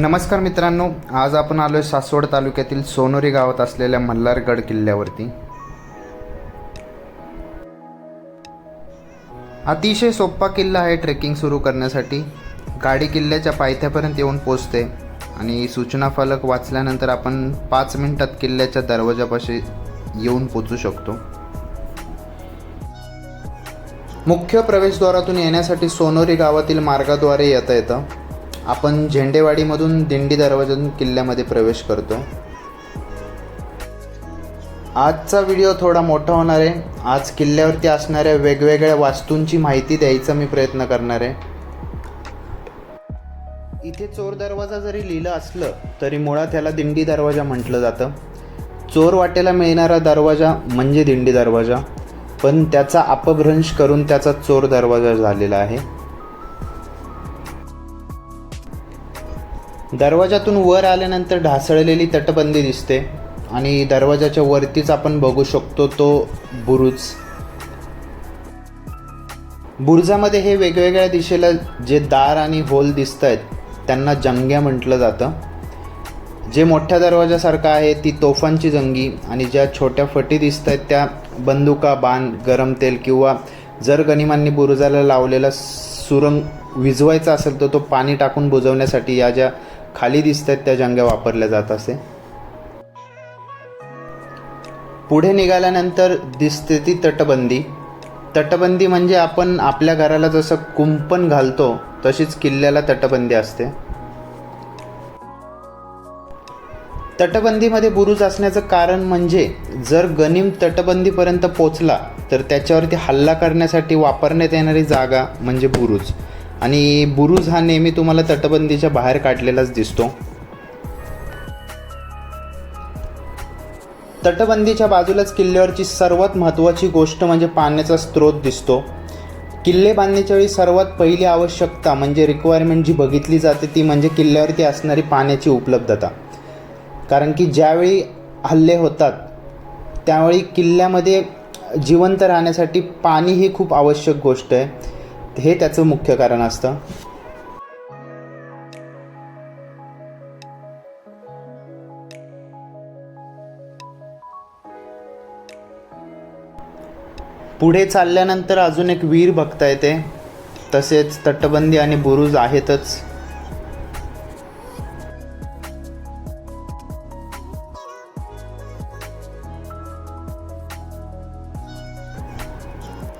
नमस्कार मित्रांनो आज आपण आलो आहे सासवड तालुक्यातील सोनोरी गावात असलेल्या मल्हारगड किल्ल्यावरती. अतिशय सोपा किल्ला आहे ट्रेकिंग सुरू करण्यासाठी. गाडी किल्ल्याच्या पायथ्यापर्यंत येऊन पोचते आणि सूचना फलक वाचल्यानंतर आपण पाच मिनिटात किल्ल्याच्या दरवाजापाशी येऊन पोचू शकतो. मुख्य प्रवेशद्वारातून येण्यासाठी सोनोरी गावातील मार्गाद्वारे येता येतं आपण झेंडेवाडीमधून दिंडी दरवाजातून किल्ल्यामध्ये प्रवेश करतो. आजचा व्हिडिओ थोडा मोठा होणार आहे. आज किल्ल्यावरती असणाऱ्या वेगवेगळ्या वास्तूंची माहिती द्यायचा मी प्रयत्न करणार आहे. इथे चोर दरवाजा जरी लिहिलं असलं तरी मुळात त्याला दिंडी दरवाजा म्हटलं जातं. चोर वाटेला मिळणारा दरवाजा म्हणजे दिंडी दरवाजा. पण त्याचा अपभ्रंश करून त्याचा चोर दरवाजा झालेला आहे. दरवाजातून वर आल्यानंतर ढासळलेली तटबंदी दिसते आणि दरवाजाच्या वरतीच आपण बघू शकतो तो बुरुज. बुरुजामध्ये हे वेगवेगळ्या दिशेला जे दार आणि होल दिसत आहेत त्यांना जंग्या म्हटलं जातं. जे मोठ्या दरवाजासारखं आहे ती तोफांची जंगी आणि ज्या छोट्या फटी दिसत आहेत त्या बंदुका बाण गरम तेल किंवा जर गनिमांनी बुरुजाला लावलेला सुरंग विझवायचा असेल तर तो पाणी टाकून बुजवण्यासाठी या ज्या खाली दिसत आहेत त्या जंग्या वापरल्या जात असे. पुढे निघाल्यानंतर दिसते ती तटबंदी. तटबंदी म्हणजे आपण आपल्या घराला जसं कुंपण घालतो तशीच किल्ल्याला तटबंदी असते. तटबंदीमध्ये बुरुज असण्याचं कारण म्हणजे जर गनिम तटबंदीपर्यंत पोचला तर त्याच्यावरती हल्ला करण्यासाठी वापरण्यात येणारी जागा म्हणजे बुरुज. आणि बुरुज हा नेहमी तुम्हाला तटबंदीच्या बाहेर काढलेलाच दिसतो. तटबंदीच्या बाजूलाच किल्ल्यावरची सर्वात महत्त्वाची गोष्ट म्हणजे पाण्याचा स्रोत दिसतो. किल्ले बांधण्याच्या वेळी सर्वात पहिली आवश्यकता म्हणजे रिक्वायरमेंट जी बघितली जाते ती म्हणजे किल्ल्यावरती असणारी पाण्याची उपलब्धता. कारण की ज्यावेळी हल्ले होतात त्यावेळी किल्ल्यामध्ये जिवंत राहण्यासाठी पाणी ही खूप आवश्यक गोष्ट आहे. हे त्याचं मुख्य कारण असतं. पुढे चालल्यानंतर अजून एक वीर बघता येते. तसेच तटबंदी आणि बुरुज आहेतच.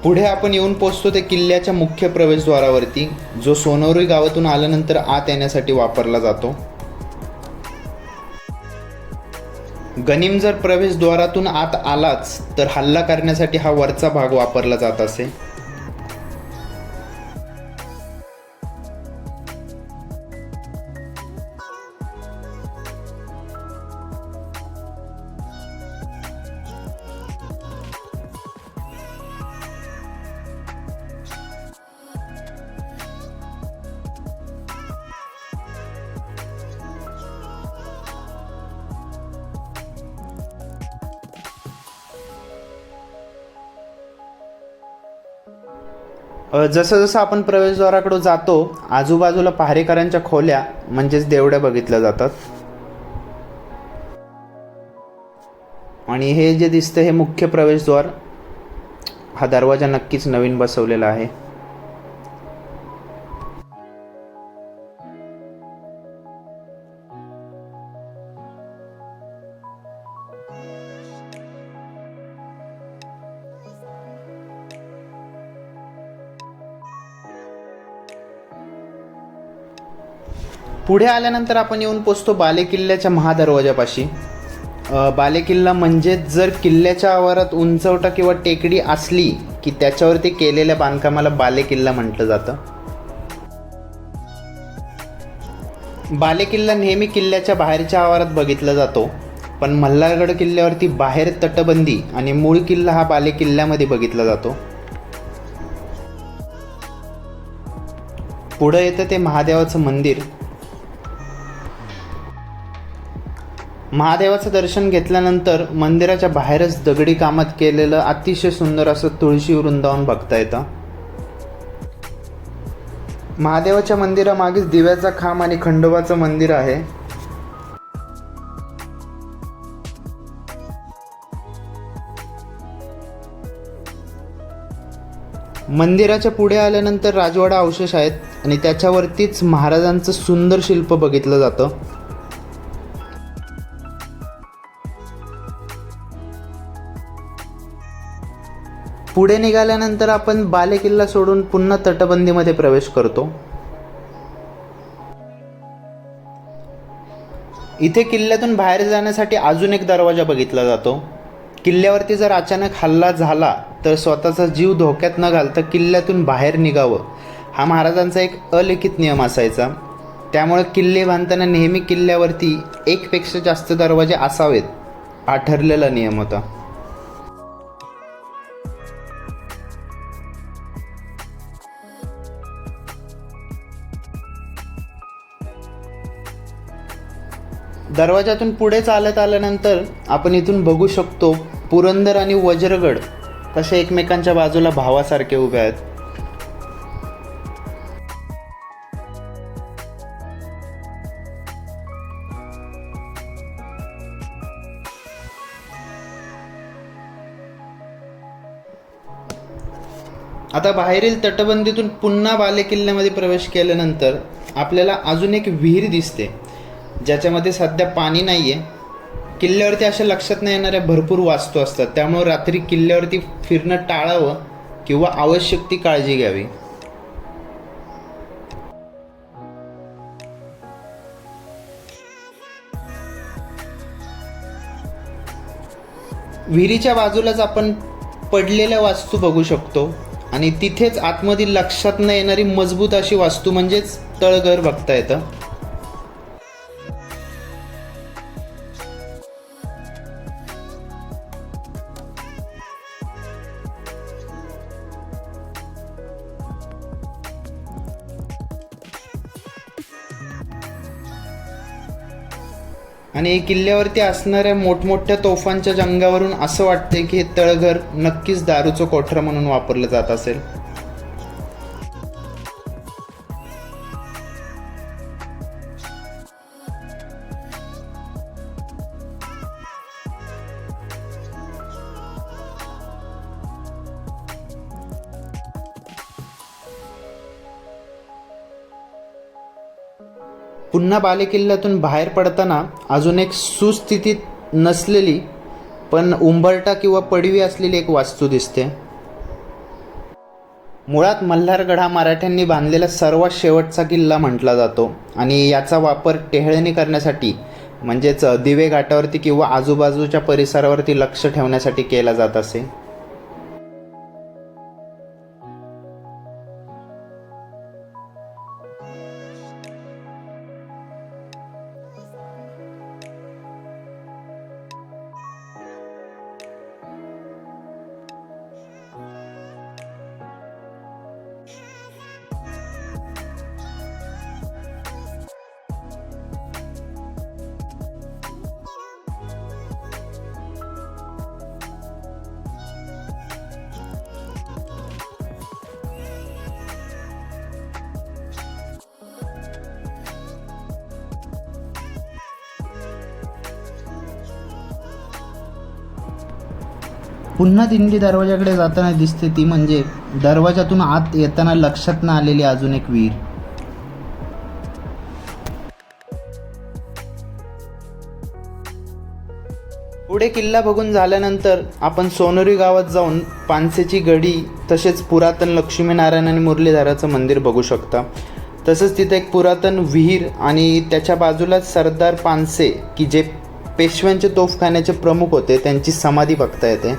पुढे आपण येऊन पोचतो ते किल्ल्याच्या मुख्य प्रवेशद्वारावरती जो सोनोरी गावातून आल्यानंतर आत येण्यासाठी वापरला जातो. गनिम जर प्रवेशद्वारातून आत आलाच तर हल्ला करण्यासाठी हा वरचा भाग वापरला जात असे. जसं जसं आपण प्रवेशद्वाराकडे जातो आजूबाजूला पहारेकरांच्या खोल्या म्हणजेच देवड्या बघितल्या जातात. आणि हे जे दिसतं हे मुख्य प्रवेशद्वार हा दरवाजा नक्कीच नवीन बसवलेला आहे. पुढे आल्यानंतर आपण येऊन पोचतो बालेकिल्ल्याच्या महादरवाजापाशी. बालेकिल्ला म्हणजेच जर किल्ल्याच्या आवारात उंचवटा किंवा टेकडी असली की त्याच्यावरती केलेल्या बांधकामाला बालेकिल्ला म्हटलं जातं. बालेकिल्ला नेहमी किल्ल्याच्या बाहेरच्या आवारात बघितला जातो पण मल्हारगड किल्ल्यावरती बाहेर तटबंदी आणि मूळ किल्ला हा बालेकिल्ल्यामध्ये बघितला जातो. पुढं येतं ते महादेवाचं मंदिर. महादेवाचं दर्शन घेतल्यानंतर मंदिराच्या बाहेरच दगडी कामात केलेलं अतिशय सुंदर असं तुळशी वृंदावन बघता येतं. महादेवाच्या मंदिरामागेच दिव्याचा खांब आणि खंडोबाचं मंदिर आहे. मंदिराच्या पुढे आल्यानंतर राजवाडा अवशेष आहेत आणि त्याच्यावरतीच महाराजांचं सुंदर शिल्प बघितलं जातं. पुढे निघाल्यानंतर आपण बालेकिल्ला सोडून पुन्हा तटबंदीमध्ये प्रवेश करतो. इथे किल्ल्यातून बाहेर जाण्यासाठी अजून एक दरवाजा बघितला जातो. किल्ल्यावरती जर अचानक हल्ला झाला तर स्वतःचा जीव धोक्यात न घालता किल्ल्यातून बाहेर निघावं. हा महाराजांचा एक अलिखित नियम असायचा. त्यामुळे किल्ले बांधताना नेहमी किल्ल्यावरती एकपेक्षा जास्त दरवाजे असावेत हा ठरलेला नियम होता. दरवाजातून पुढे चालत आल्यानंतर आपण इथून बघू शकतो पुरंदर आणि वज्रगड कसे एकमेकांच्या बाजूला भावासारखे उभे आहेत. आता बाहेरील तटबंदीतून पुन्हा बालेकिल्ल्यामध्ये प्रवेश केल्यानंतर आपल्याला अजून एक विहीर दिसते. ज्याच्यामध्ये सध्या पाणी नाही आहे किल्ल्यावरती अशा लक्षात नाही येणाऱ्या भरपूर वास्तू असतात. त्यामुळे रात्री किल्ल्यावरती फिरणं टाळावं किंवा आवश्यक ती काळजी घ्यावी. विहिरीच्या बाजूलाच आपण पडलेल्या वास्तू बघू शकतो आणि तिथेच आतमध्ये लक्षात न येणारी मजबूत अशी वास्तू म्हणजेच तळघर बघता येतं. आणि किल्ल्यावरती असणाऱ्या मोठमोठ्या तोफांच्या जंगावरून असं वाटते की हे तळघर नक्कीच दारूचं कोठरं म्हणून वापरलं जात असेल. पुन्हा बालेकिल्ल्यातून बाहेर पडताना अजून एक सुस्थितीत नसलेली पण उंबरटा किंवा पडवी असलेली एक वास्तू दिसते. मुळात मल्हारगड हा मराठ्यांनी बांधलेला सर्वात शेवटचा किल्ला म्हटला जातो आणि याचा वापर टेहळणी करण्यासाठी म्हणजेच दिवे घाटावरती किंवा आजूबाजूच्या परिसरावरती लक्ष ठेवण्यासाठी केला जात असे. पुन्हा दिंडी दरवाजाकडे जाताना दिसते ती म्हणजे दरवाजातून आत येताना लक्षात न आलेली अजून एक विहीर पुढे किल्ला बघून झाल्यानंतर आपण सोनोरी गावात जाऊन पानसेची गडी तसेच पुरातन लक्ष्मीनारायण आणि मुरलीधराचं मंदिर बघू शकता. तसंच तिथे एक पुरातन विहीर आणि त्याच्या बाजूलाच सरदार पानसे की जे पेशव्यांचे तोफखान्याचे प्रमुख होते त्यांची समाधी बघता येते.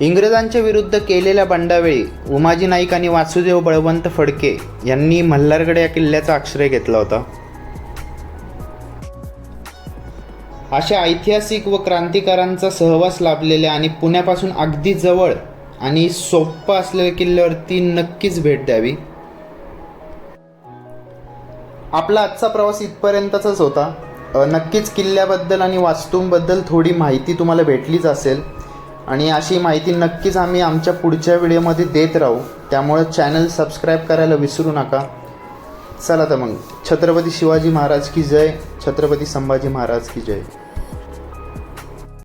इंग्रजांच्या विरुद्ध केलेल्या बंडावेळी उमाजी नाईक आणि वासुदेव बळवंत फडके यांनी मल्हारगड या किल्ल्याचा आश्रय घेतला होता. अशा ऐतिहासिक व क्रांतिकारांचा सहवास लाभलेल्या आणि पुण्यापासून अगदी जवळ आणि सोप्पा असलेल्या किल्ल्यावरती नक्कीच भेट द्यावी. आपला आजचा प्रवास इथपर्यंतचाच होता. नक्कीच किल्ल्याबद्दल आणि वास्तूंबद्दल थोडी माहिती तुम्हाला भेटलीच असेल. आणि अशी माहिती नक्कीच आम्ही आमच्या पुढच्या व्हिडिओमध्ये देत राहू. त्यामुळे चॅनल सबस्क्राईब करायला विसरू नका. चला तर मग. छत्रपती शिवाजी महाराज की जय. छत्रपती संभाजी महाराज की जय.